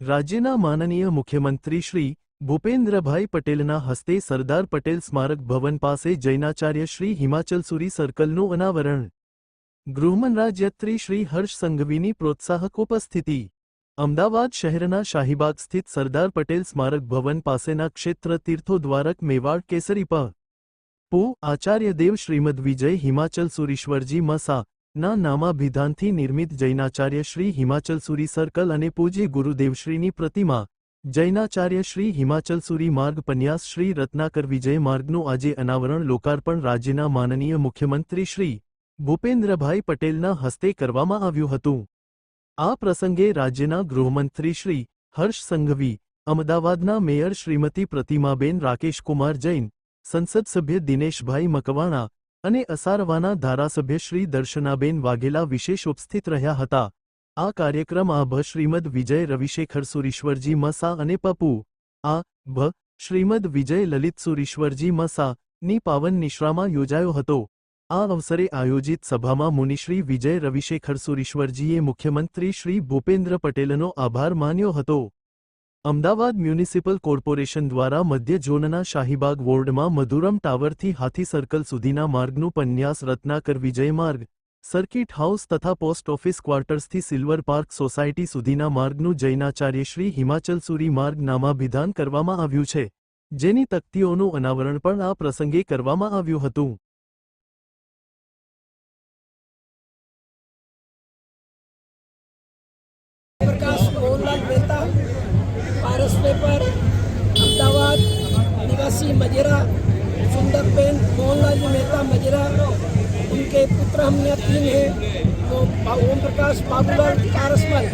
રાજ્યના માનનીય મુખ્યમંત્રી શ્રી ભૂપેન્દ્રભાઈ પટેલના હસ્તે સરદાર પટેલ સ્મારક ભવન પાસે જૈનાચાર્ય શ્રી હિમાચલસુરી સર્કલનું અનાવરણ. ગૃહમનરાજ્યત્રી શ્રી હર્ષ સંઘવીની પ્રોત્સાહક ઉપસ્થિતિ અમદાવાદ શહેરના શાહીબાગ સ્થિત સરદાર પટેલ સ્મારક ભવન પાસેના ક્ષેત્ર તીર્થો દ્વારક મેવાડ કેસરી પ. આચાર્ય આચાર્યદેવ શ્રીમદ વિજય હિમાચલ સુરીશ્વરજી મસા. ના નામાભિધાનથી નિર્મિત જૈનાચાર્ય શ્રી હિમાચલસુરી સર્કલ અને પૂજ્ય ગુરુદેવશ્રીની પ્રતિમા. જૈનાચાર્ય શ્રી હિમાચલસુરી માર્ગ પન્યાસ શ્રી રત્નાકર વિજય માર્ગનું આજે અનાવરણ લોકાર્પણ રાજ્યના માનનીય મુખ્યમંત્રી શ્રી ભૂપેન્દ્રભાઈ પટેલના હસ્તે કરવામાં આવ્યું હતું. આ પ્રસંગે રાજ્યના ગૃહમંત્રી શ્રી હર્ષ સંઘવી, અમદાવાદના મેયર શ્રીમતી પ્રતિમાબેન રાકેશકુમાર જૈન, સંસદ સભ્ય દિનેશભાઈ મકવાણા અને અસારવાના ધારાસભ્ય શ્રી દર્શનાબેન વાઘેલા વિશેષ ઉપસ્થિત રહ્યા હતા. આ કાર્યક્રમ આ ભ શ્રીમદ વિજય રવિશેખર સુરીશ્વરજી મસા અને પપુ, આ ભ શ્રીમદ વિજય લલિત સુરીશ્વરજી મસા ની પાવન નિશ્રામાં યોજાયો હતો. આ અવસરે આયોજિત સભામાં મુનિશ્રી વિજય રવિશેખર સુરીશ્વરજીએ મુખ્યમંત્રી શ્રી ભૂપેન્દ્ર પટેલનો આભાર માન્યો હતો. અમદાવાદ મ્યુનિસિપલ કોર્પોરેશન દ્વારા મધ્ય ઝોનના શાહીબાગ વોર્ડમાં મધુરમ ટાવરથી હાથી સર્કલ સુધીના માર્ગનું પન્યાસ રત્નાકર વિજય માર્ગ, સર્કિટ હાઉસ તથા પોસ્ટ ઓફિસ ક્વાર્ટર્સથી સિલ્વર પાર્ક સોસાયટી સુધીના માર્ગનું જૈનાચાર્ય શ્રી હિમાચલસુરી માર્ગ નામાભિધાન કરવામાં આવ્યું છે, જેની તકતીઓનું અનાવરણ પણ આ પ્રસંગે કરવામાં આવ્યું હતું. निवासी मजेरा सुंदरबेन मोहनलाल जी मेहता मजेरा उनके पुत्र हम यहाँ तीन हैं वो बा- ओम प्रकाश बाबूलाल पारसमल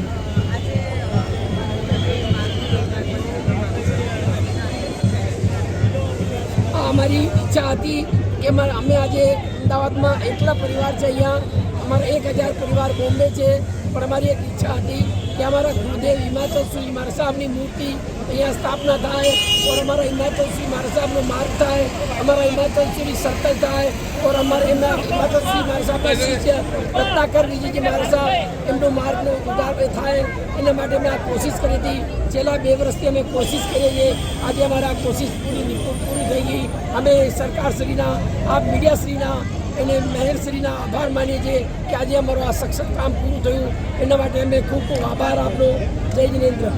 આ અમારી ઈચ્છા હતી કે અમારે અમે આજે અમદાવાદમાં એકલા પરિવાર છે અહીંયા અમારા એક હજાર પરિવાર બોમ્બે છે પણ અમારી એક ઈચ્છા હતી કે અમારા ગુરુદેવ હિમાચલ શ્રી મારા મૂર્તિ અહીંયા સ્થાપના થાય ઓર અમારા હિમાચલ શ્રી મારા માર્ગ થાય, અમારા હિમાચલ શ્રી સર્કલ થાય ઓર અમારે એમના હિમાચલ શ્રી મારા સાહેબના શિષ્ય રત્નાકર વિજયજી મારા સાહેબ એમનો માર્ગનો ઉદાર થાય. એના માટે અમે આ કોશિશ કરી હતી. છેલ્લા બે વર્ષથી અમે કોશિશ કરીએ છીએ. આજે અમારા કોશિશ પૂરી પૂરી થઈ ગઈ. અમે સરકારશ્રીના આ મીડિયાશ્રીના અને મહેરશ્રીના આભાર માનીએ છીએ કે આજે અમારું આ સક્ષમ કામ પૂરું થયું. એના માટે અમે ખૂબ ખૂબ આભાર આપનો. જય જિનેન્દ્ર.